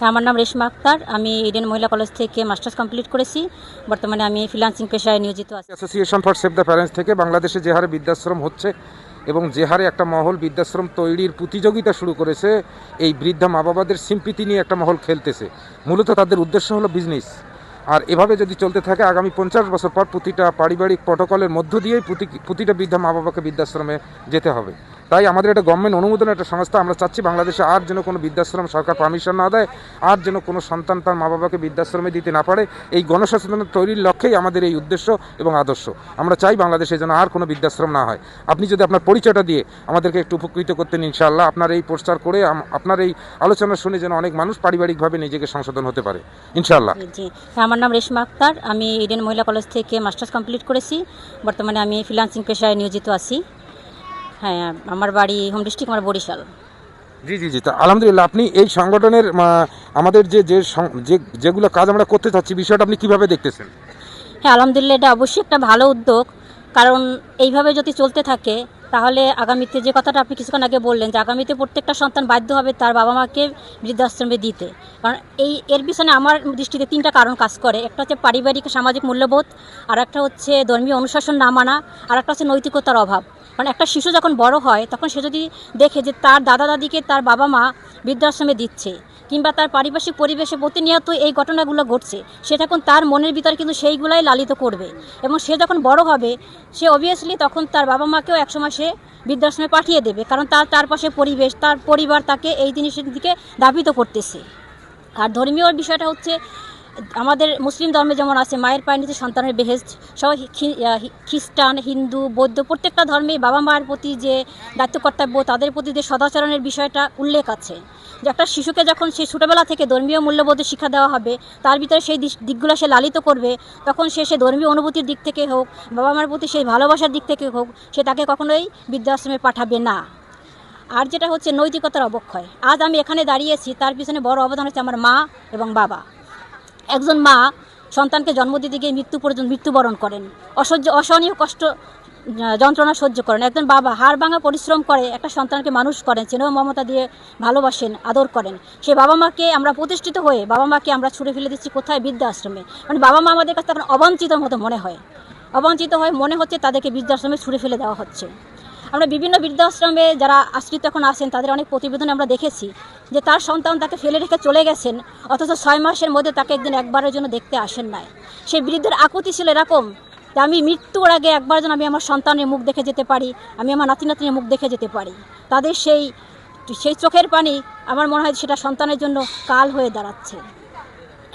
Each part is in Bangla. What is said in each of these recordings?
হ্যাঁ, আমার নাম রেশমা আক্তার। আমি ইডেন মহিলা কলেজ থেকে মাস্টার্স কমপ্লিট করেছি। বর্তমানে আমি ফ্রিল্যান্সিং পেশায় নিয়োজিত আছি। Association for save the parents থেকে বাংলাদেশে যে হারে বৃদ্ধাশ্রম হচ্ছে এবং যে হারে একটা মহল বৃদ্ধাশ্রম তৈরির প্রতিযোগিতা শুরু করেছে এই বৃদ্ধা মা বাবাদের সিম্পিতি নিয়ে একটা মহল খেলতেছে। মূলত তাদের উদ্দেশ্য হলো বিজনেস আর এভাবে যদি চলতে থাকে আগামী পঞ্চাশ বছর পর প্রতিটা পারিবারিক প্রটোকলের মধ্য দিয়েই প্রতি- প্রতিটা বৃদ্ধা মা বাবাকে বৃদ্ধাশ্রমে যেতে হবে। তাই আমাদের একটা গভর্নমেন্ট অনুমোদনের একটা সংস্থা আমরা চাচ্ছি বাংলাদেশে আর যেন কোনো বৃদ্ধাশ্রম সরকার পারমিশন না দেয় আর যেন কোনো সন্তান তার মা বাবাকে বৃদ্ধাশ্রমে দিতে না পারে। এই গণসচেতনতা তৈরির লক্ষ্যেই আমাদের এই উদ্দেশ্য এবং আদর্শ। আমরা চাই বাংলাদেশে যেন আর কোনো বৃদ্ধাশ্রম না হয়। আপনি যদি আপনার পরিচয়টা দিয়ে আমাদেরকে একটু উপকৃত করতেন ইনশাআল্লাহ। আপনার এই প্রচার করে আপনার এই আলোচনা শুনে যেন অনেক মানুষ পারিবারিকভাবে নিজেকে সংশোধন হতে পারে। ইনশাআল্লাহ। হ্যাঁ, আমার নাম রেশমা আক্তার। আমি ইডেন মহিলা কলেজ থেকে মাস্টার্স কমপ্লিট করেছি। বর্তমানে আমি ফ্রিল্যান্সিং পেশায় নিয়োজিত আছি। হ্যাঁ আমার বাড়ি হোম ডিস্ট্রিক্ট আমার বরিশাল। জি জি জি তা আলহামদুলিল্লাহ আপনি এই সংগঠনের আমাদের যে যে যেগুলো কাজ আমরা করতে চাচ্ছি বিষয়টা আপনি কীভাবে দেখতেছেন? হ্যাঁ আলহামদুলিল্লাহ এটা অবশ্যই একটা ভালো উদ্যোগ। কারণ এইভাবে যদি চলতে থাকে তাহলে আগামীতে যে কথাটা আপনি কিছুক্ষণ আগে বললেন যে আগামীতে প্রত্যেকটা সন্তান বাধ্য হবে তার বাবা মাকে বৃদ্ধাশ্রমে দিতে। কারণ এই, এর পিছনে আমার দৃষ্টিতে তিনটা কারণ কাজ করে। একটা হচ্ছে পারিবারিক সামাজিক মূল্যবোধ, আর একটা হচ্ছে ধর্মীয় অনুশাসন না মানা, আর একটা হচ্ছে নৈতিকতার অভাব। কারণ একটা শিশু যখন বড় হয়, তখন সে যদি দেখে যে তার দাদা দাদিকে তার বাবা মা বৃদ্ধাশ্রমে দিচ্ছে, কিংবা তার পারিপার্শ্বিক পরিবেশে প্রতিনিয়ত এই ঘটনাগুলো ঘটছে, সে তখন তার মনের ভিতরে কিন্তু সেইগুলাই লালিত করবে। এবং সে যখন বড় হবে, সে অবভিয়াসলি তখন তার বাবা মাকেও একসময় সে বৃদ্ধাশ্রমে পাঠিয়ে দেবে, কারণ তার চারপাশে পরিবেশ, তার পরিবার তাকে এই জিনিসের দিকে দাবিত করতেছে। আর ধর্মীয় বিষয়টা হচ্ছে আমাদের মুসলিম ধর্মে যেমন আছে, মায়ের পায়ের নিচে সন্তানের বেহেস্ট সবাই খ্রিস্টান, হিন্দু, বৌদ্ধ, প্রত্যেকটা ধর্মে বাবা মায়ের প্রতি যে দায়িত্ব কর্তব্য তাদের প্রতি যে সদাচরণের বিষয়টা উল্লেখ আছে। যে একটা শিশুকে যখন সে ছোটোবেলা থেকে ধর্মীয় মূল্যবোধের শিক্ষা দেওয়া হবে, তার ভিতরে সেই দিকগুলো সে লালিত করবে, তখন সে সে ধর্মীয় অনুভূতির দিক থেকে হোক, বাবা মার প্রতি সেই ভালোবাসার দিক থেকে হোক, সে তাকে কখনোই বৃদ্ধাশ্রমে পাঠাবে না। আর যেটা হচ্ছে নৈতিকতার অবক্ষয়। আজ আমি এখানে দাঁড়িয়েছি, তার পিছনে বড় অবদান হচ্ছে আমার মা এবং বাবা। একজন মা সন্তানকে জন্ম দিতে গিয়ে মৃত্যু পর্যন্ত মৃত্যুবরণ করেন। অসহ্য, অসহনীয় কষ্ট যন্ত্রণা সহ্য করেন। একজন বাবা হাড় ভাঙা পরিশ্রম করে একটা সন্তানকে মানুষ করেন, স্নেহ, মমতা দিয়ে ভালোবাসেন, আদর করেন। সেই বাবা মাকে আমরা প্রতিষ্ঠিত হয়ে, বাবা মাকে আমরা ছুড়ে ফেলে দিচ্ছি কোথায়? বৃদ্ধাশ্রমে। মানে বাবা মা আমাদের কাছে তখন অবাঞ্ছিত মতো মনে হয়। অবাঞ্ছিত হয় মনে হচ্ছে তাদেরকে বৃদ্ধাশ্রমে ছুড়ে ফেলে দেওয়া হচ্ছে। আমরা বিভিন্ন বৃদ্ধাশ্রমে যারা আশ্রিত এখন আছেন, তাদের অনেক প্রতিবেদনে আমরা দেখেছি যে তার সন্তান তাকে ফেলে রেখে চলে গেছেন, অথচ ছয় মাসের মধ্যে তাকে একদিন একবারের জন্য দেখতে আসেন নাই। সেই বৃদ্ধের আকুতি ছিল এরকম আমি মৃত্যুর আগে একবার যেন আমি আমার সন্তানের মুখ দেখে যেতে পারি, আমি আমার নাতি নাতনির মুখ দেখে যেতে পারি। তাদের সেই সেই চোখের পানি আমার মনে হয় সেটা সন্তানের জন্য কাল হয়ে দাঁড়াচ্ছে।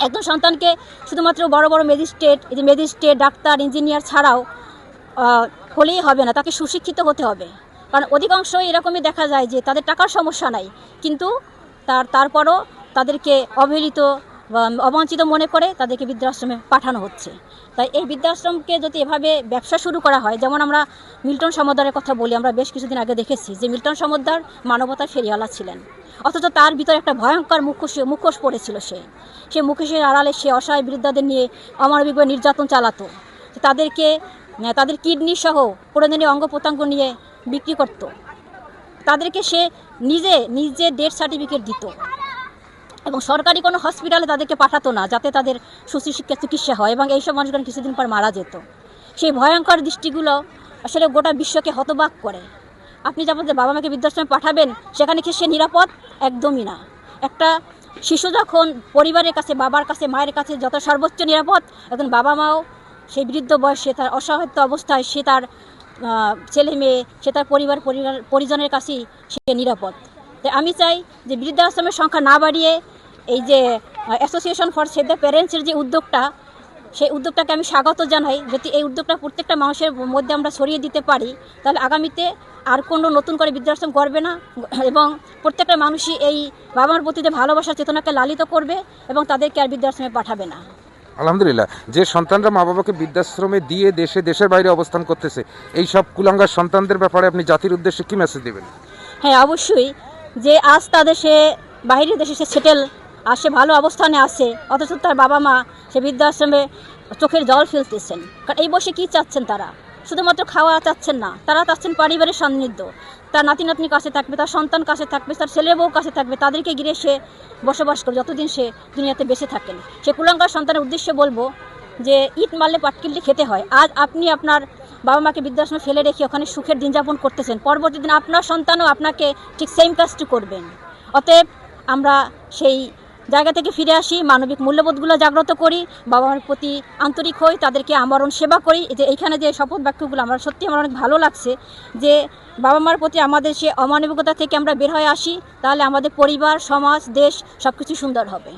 একজন সন্তানকে শুধুমাত্র বড় বড় ম্যাজিস্ট্রেট, এই যে ম্যাজিস্ট্রেট, ডাক্তার, ইঞ্জিনিয়ার ছাড়াও হলেই হবে না, তাকে সুশিক্ষিত হতে হবে। কারণ অধিকাংশই এরকমই দেখা যায় যে তাদের টাকার সমস্যা নাই, কিন্তু তার, তারপরও তাদেরকে অবহেলিত বা অবঞ্চিত মনে করে তাদেরকে বৃদ্ধাশ্রমে পাঠানো হচ্ছে। তাই এই বৃদ্ধাশ্রমকে যদি এভাবে ব্যবসা শুরু করা হয়, যেমন আমরা মিল্টন সমদ্দারের কথা বলি, আমরা বেশ কিছুদিন আগে দেখেছি যে মিল্টন সমদ্দার মানবতার ফেরিওয়ালা ছিলেন। অথচ তার ভিতরে একটা ভয়ঙ্কর মুখোশ মুখোশ পড়েছিল সে। সে মুখোশের আড়ালে সে অসহায় বৃদ্ধাদের নিয়ে অমানবিক নির্যাতন চালাতো। তাদেরকে তাদের কিডনি সহ প্রয়োজনীয় অঙ্গ প্রত্যঙ্গ নিয়ে বিক্রি করত। তাদেরকে সে নিজে নিজে ডেথ সার্টিফিকেট দিত। এবং সরকারি কোনো হসপিটালে তাদেরকে পাঠাতো না, যাতে তাদের সুচিকিৎসা চিকিৎসা হয় এবং এইসব মানুষগুলো কিছুদিন পর মারা যেত। সেই ভয়ঙ্কর দৃষ্টিগুলো আসলে গোটা বিশ্বকে হতবাক করে। আপনি যেমন যে বাবা মাকে বৃদ্ধাশ্রমে পাঠাবেন, সেখানে কি সে নিরাপদ? একদমই না। একটা শিশু যখন পরিবারের কাছে, বাবার কাছে, মায়ের কাছে যত সর্বোচ্চ নিরাপদ এখন বাবা মাও সেই বৃদ্ধ বয়সে তার অসহায়ত্ব অবস্থায় সে তার ছেলে মেয়ে, সে তার পরিবার পরিজনের কাছেই সে নিরাপদ। তাই আমি চাই যে বৃদ্ধাশ্রমের সংখ্যা না বাড়িয়ে এই যে অ্যাসোসিয়েশন ফর সেভ দ্য প্যারেন্টসের যে উদ্যোগটা, সেই উদ্যোগটাকে আমি স্বাগত জানাই। যদি এই উদ্যোগটা প্রত্যেকটা মানুষের মধ্যে আমরা ছড়িয়ে দিতে পারি, তাহলে আগামীতে আর কোনো নতুন করে বৃদ্ধাশ্রম করবে না এবং প্রত্যেকটা মানুষই এই বাবার প্রতি যে ভালোবাসার চেতনাকে লালিত করবে এবং তাদেরকে আর বৃদ্ধাশ্রমে পাঠাবে না। আলহামদুলিল্লাহ, যে সন্তানরা মা বাবাকে বৃদ্ধাশ্রমে দিয়ে দেশে, দেশের বাইরে অবস্থান করতেছে, এই সব কুলাঙ্গার সন্তানদের ব্যাপারে আপনি জাতির উদ্দেশ্যে কি মেসেজ দেবেন? হ্যাঁ অবশ্যই। যে আজ তাদের সে বাইরের দেশে সে সেটেল, আর সে ভালো অবস্থানে আছে, অথচ তার বাবা মা সে বৃদ্ধাশ্রমে চোখের জল ফেলতেছেন। কারণ এই বসে কি চাচ্ছেন তারা? শুধুমাত্র খাওয়া চাচ্ছেন না, তারা চাচ্ছেন পারিবারিক সান্নিধ্য। তার নাতি নাতনি কাছে থাকবে, তার সন্তান কাছে থাকবে, তার ছেলে বউ কাছে থাকবে, তাদেরকে ঘিরে সে বসবাস করে যতদিন সে দুনিয়াতে বেঁচে থাকেন। সে কুলাঙ্গার সন্তানের উদ্দেশ্যে বলব যে, ইট মারলে পাটকিল্লি খেতে হয়। আজ আপনি আপনার বাবা মাকে বৃদ্ধাশ্রমে ফেলে রেখে ওখানে সুখের দিন যাপন করতেছেন। পরবর্তী দিন আপনার সন্তানও আপনাকে ঠিক সেম কাজটি করবেন। অতএব আমরা সেই জায়গা থেকে ফিরে আসি, মানবিক মূল্যবোধগুলো জাগ্রত করি বাবা মার প্রতি আন্তরিক হই, তাদেরকে আমরণ সেবা করি। যে এইখানে যে শপথ বাক্যগুলো আমার সত্যি আমার অনেক ভালো লাগছে যে বাবা মার প্রতি আমাদের সে অমানবিকতা থেকে আমরা বের হয়ে আসি, তাহলে আমাদের পরিবার, সমাজ, দেশ সব কিছু সুন্দর হবে।